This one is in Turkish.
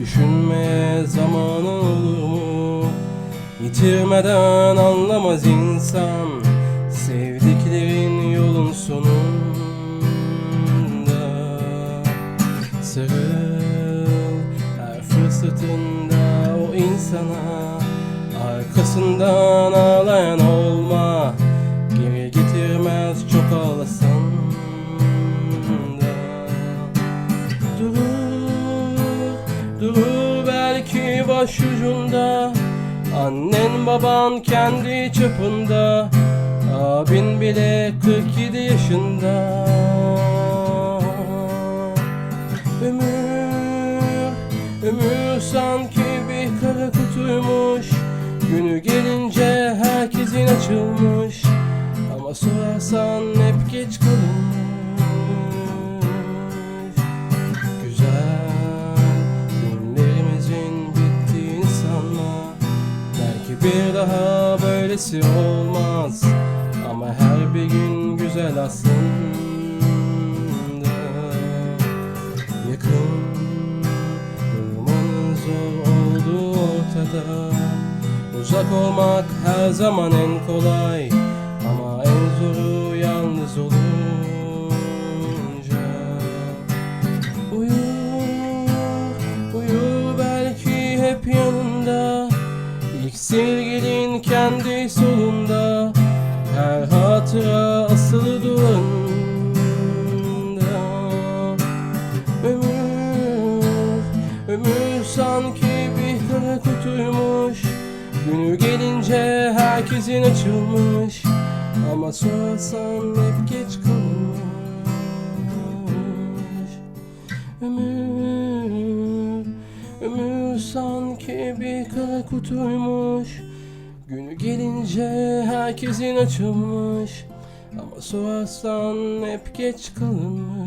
Düşünmeye zaman olur mu? Yitirmeden anlamaz insan Sevdiklerin yolun sonunda Sarıl her fırsatında o insana Arkasından ağlayan o Durur belki başucunda Annen baban kendi çapında Abin bile 47 yaşında. Ömür, ömür sanki bir kara kutuymuş. Günü gelince herkesin açılmış. Ama sorarsan hep geç kalınmış daha böylesi olmaz. Ama her bir gün güzel aslında. Yakın durmanın zor olduğu ortada. Uzak olmak her zaman en kolay İlk sevgilin kendi solunda Her hatıra asılı duvarında Ömür, ömür sanki bir kara kutuymuş. Günü gelince herkesin açılmış. Ama sorarsan hep geç kalmış. Ömür sanki bir kara kutuymuş. Günü gelince herkesin açılmış. Ama sorarsan hep geç kalınmış